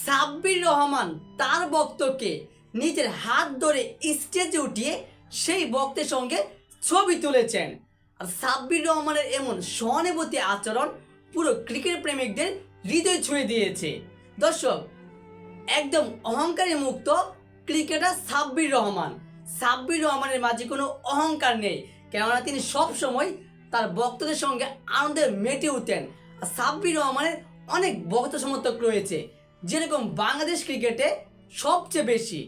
সাব্বির রহমান তার বক্তকে নিজের হাত ধরে স্টেজে উঠিয়ে সেই বক্তের সঙ্গে ছবি তুলেছেন। আর সাব্বির রহমানের এমন সহানুভূতি আচরণ পুরো ক্রিকেট প্রেমিকদের হৃদয় ছুঁয়ে দিয়েছে। দর্শক, একদম অহংকারী মুক্ত ক্রিকেটার সাব্বির রহমান। সাব্বির রহমানের মাঝে কোনো অহংকার নেই, কেননা তিনি সব সময় তার বক্তদের সঙ্গে আনন্দে মেটে উঠতেন আর সাব্বির রহমানের অনেক বক্ত সমর্থক রয়েছে। যেরকম বাংলাদেশ ক্রিকেটে সবচেয়ে বেশি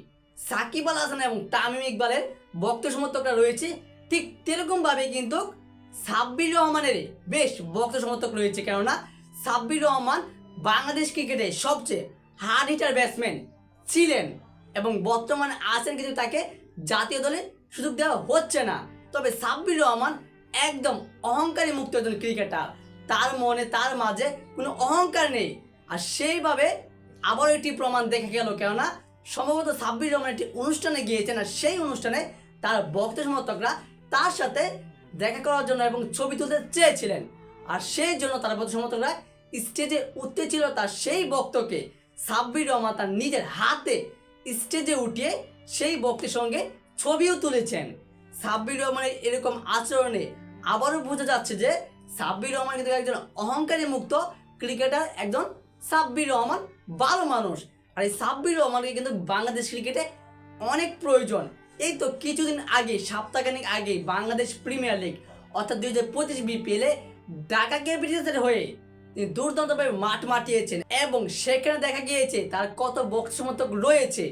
সাকিব আল হাসান এবং তামিম ইকবালের ভক্ত সমর্থকরা রয়েছে, ঠিক তেরকমভাবে কিন্তু সাব্বির রহমানের বেশ ভক্ত সমর্থক রয়েছে। কেননা সাব্বির রহমান বাংলাদেশ ক্রিকেটে সবচেয়ে হার্ড হিটার ব্যাটসম্যান ছিলেন এবং বর্তমানে আছেন কিন্তু তাকে জাতীয় দলে সুযোগ দেওয়া হচ্ছে না। তবে সাব্বির রহমান একদম অহংকারী মুক্ত একজন ক্রিকেটার। তার মনে, তার মাঝে কোনো অহংকার নেই। আর সেইভাবে আবার একটি প্রমাণ দেখে গেল, কেননা সম্ভবত সাব্বির রহমান একটি অনুষ্ঠানে গিয়েছেন আর সেই অনুষ্ঠানে তার ভক্ত সমর্থকরা তার সাথে দেখা করার জন্য এবং ছবি তুলতে চেয়েছিলেন। আর সেই জন্য তার ভক্ত সমর্থকরা স্টেজে উঠতে ছিল তার সেই বক্তকে সাব্বির রহমান তার নিজের হাতে স্টেজে উঠিয়ে সেই বক্তের সঙ্গে ছবিও তুলেছেন। সাব্বির রহমানের এরকম আচরণে আবারও বোঝা যাচ্ছে যে সাব্বির রহমান কিন্তু একজন অহংকারী মুক্ত ক্রিকেটার, একজন সাব্বির রহমান ভালো মানুষ। আর এই সাব্বির রহমানকে কিন্তু বাংলাদেশ ক্রিকেটে অনেক প্রয়োজন। এই তো কিছুদিন আগে, সপ্তাহখানিক আগে বাংলাদেশ প্রিমিয়ার লিগ অর্থাৎ দুই হাজার পঁচিশ বিপিএলে ঢাকা ক্যাপিটালসের হয়ে তিনি দুর্দান্তভাবে মাঠ মাটিয়েছেন এবং সেখানে দেখা গিয়েছে তার কত বক্ত সমর্থক রয়েছে।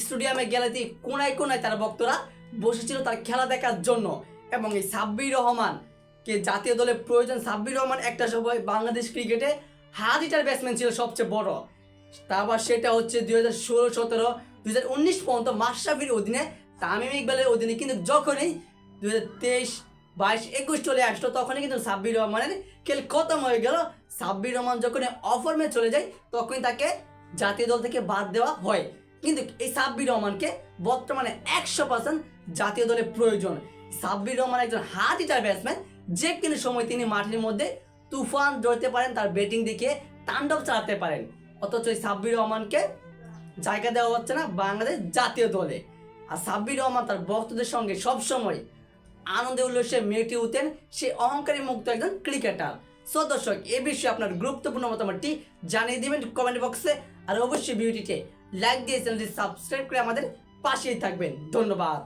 স্টেডিয়ামে গেলেতে কোনায় কোনায় তার ভক্তরা বসেছিল তার খেলা দেখার জন্য এবং এই সাব্বির রহমান কে জাতীয় দলে প্রয়োজন সাব্বির রহমান একটা সময় বাংলাদেশ ক্রিকেটে হার্ড হিটার ব্যাটসম্যান ছিল সবচেয়ে বড়। তারপর সেটা হচ্ছে দুই হাজার ষোলো, সতেরো, দুই হাজার উনিশ পর্যন্ত মাশরাফির অধীনে, তামিম ইকবালের অধীনে কিন্তু যখনই দুই হাজার তেইশ, বাইশ, একুশ চলে আসলো, তখনই কিন্তু সাব্বির রহমানের খেল খতম হয়ে গেল। সাব্বির রহমান যখন অফর্মে চলে যায়, তখনই তাকে জাতীয় দল থেকে বাদ দেওয়া হয়। কিন্তু এই সাব্বির রহমানকে বর্তমানে একশো পার্সেন্ট জাতীয় দলের প্রয়োজন। সাব্বির রহমান একজন হার্ড হিটার ব্যাটসম্যান যে কোনো সময় তিনি মাঠের মধ্যে তুফান ধরতে পারেন, তার ব্যাটিং দেখিয়ে তাণ্ডব চালাতে পারেন। অথচ সাব্বির রহমানকে জায়গা দেওয়া হচ্ছে না বাংলাদেশ জাতীয় দলে। আর সাব্বির রহমান তার ভক্তদের সঙ্গে সবসময় আনন্দে উল্লাসে মেতে উঠেন। সে অহংকারী মুক্ত একজন ক্রিকেটার। সো দর্শক, এ বিষয়ে আপনার গুরুত্বপূর্ণ মতামতটি জানিয়ে দিবেন কমেন্ট বক্সে। আর অবশ্যই ভিডিওটিকে লাইক দিয়ে চ্যানেলটি সাবস্ক্রাইব করে আমাদের পাশেই থাকবেন। ধন্যবাদ।